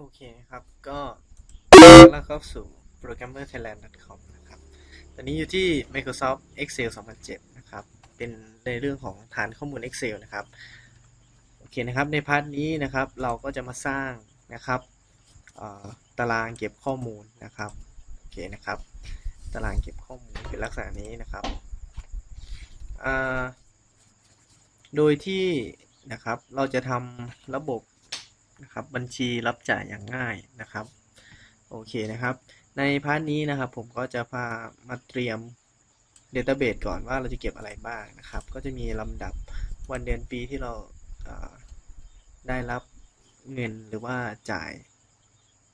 โอเคครับ ก็แล้วเข้าสู่ programmerthailand.com นะครับ ตอนนี้อยู่ที่ Microsoft Excel 2007 นะครับ เป็นในเรื่องของฐานข้อมูล Excel นะครับ โอเคนะครับ ในพาร์ทนี้นะครับ เราก็จะมาสร้างนะครับตารางเก็บข้อมูลนะครับ โอเคนะครับ ตารางเก็บข้อมูลเป็นลักษณะนี้นะครับ โดยที่นะครับ เราจะทำระบบ นะครับ บัญชีรับจ่ายอย่างง่ายนะครับ โอเคนะครับ ในพาร์ทนี้นะครับผมก็จะพามาเตรียม Database ก่อนว่าเราจะเก็บอะไรบ้างนะครับ ก็จะมีลำดับวันเดือนปีที่เราเอ่อได้รับเงินหรือว่าจ่าย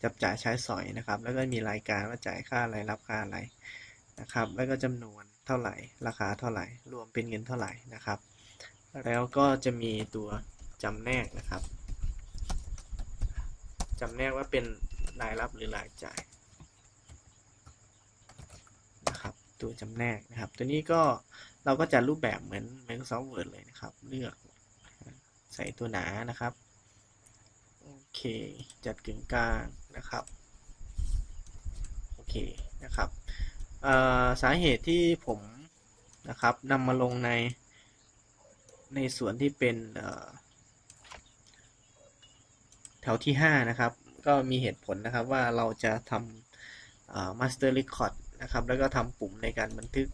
จับจ่ายใช้สอยนะครับ แล้วก็มีรายการว่าจ่ายค่าอะไรรับค่าอะไรนะครับ แล้วก็จำนวนเท่าไหร่ ราคาเท่าไหร่ รวมเป็นเงินเท่าไหร่นะครับ แล้วก็จะมีตัวจำแนกนะครับ จำแนกว่าเป็นรายรับหรือรายจ่ายนะครับตัวจำแนกนะครับ ตัวนี้ก็เราก็จัดรูปแบบเหมือน Microsoft Word เลยนะครับ เลือกใส่ตัวหนานะครับโอเค จัดกึ่งกลางนะครับโอเคนะครับสาเหตุที่ผมนะครับนำมาลงในในส่วนที่เป็น แถวที่ 5 นะครับ ก็มีเหตุผลนะครับว่าเราจะทำเอ่อ master record นะครับ แล้วก็ทำปุ่มในการบันทึก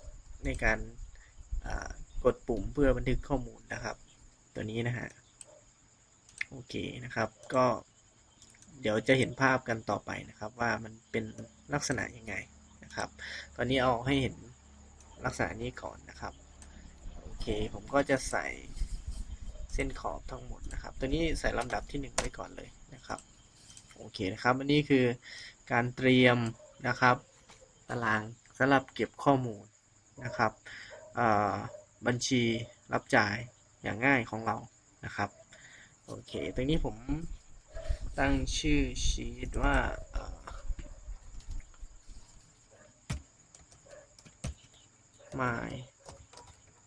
ในการกดปุ่มเพื่อบันทึกข้อมูลนะครับ ตัวนี้นะฮะโอเคนะครับ ก็เดี๋ยวจะเห็นภาพกันต่อไปนะครับ ว่ามันเป็นลักษณะยังไงนะครับ ตอนนี้เอาให้เห็นลักษณะนี้ก่อนนะครับโอเคผมก็จะใส่เส้นขอบทั้งหมดนะครับ ตัวนี้ใส่ลำดับที่ 1 ไว้ก่อนเลย เคนะครับอันนี้คือการเตรียมนะครับตารางสำหรับเก็บข้อมูลนะครับบัญชีรับจ่ายอย่างง่ายของเรานะครับโอเคตรงนี้ผมตั้งชื่อชีตว่าออ my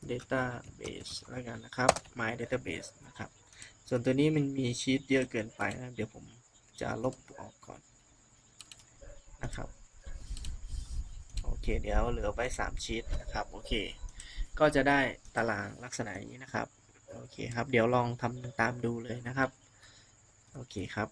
database แล้วกันนะครับ my database นะครับ ส่วนตัวนี้มันมีชีตเยอะเกินไปนะ เดี๋ยวผม จะลบออกก่อนนะครับ โอเค เดี๋ยวเหลือไว้ 3 ชีตนะครับ โอเค ก็จะได้ตารางลักษณะอย่างนี้นะครับ โอเคครับ เดี๋ยวลองทำตามดูเลยนะครับ โอเคครับ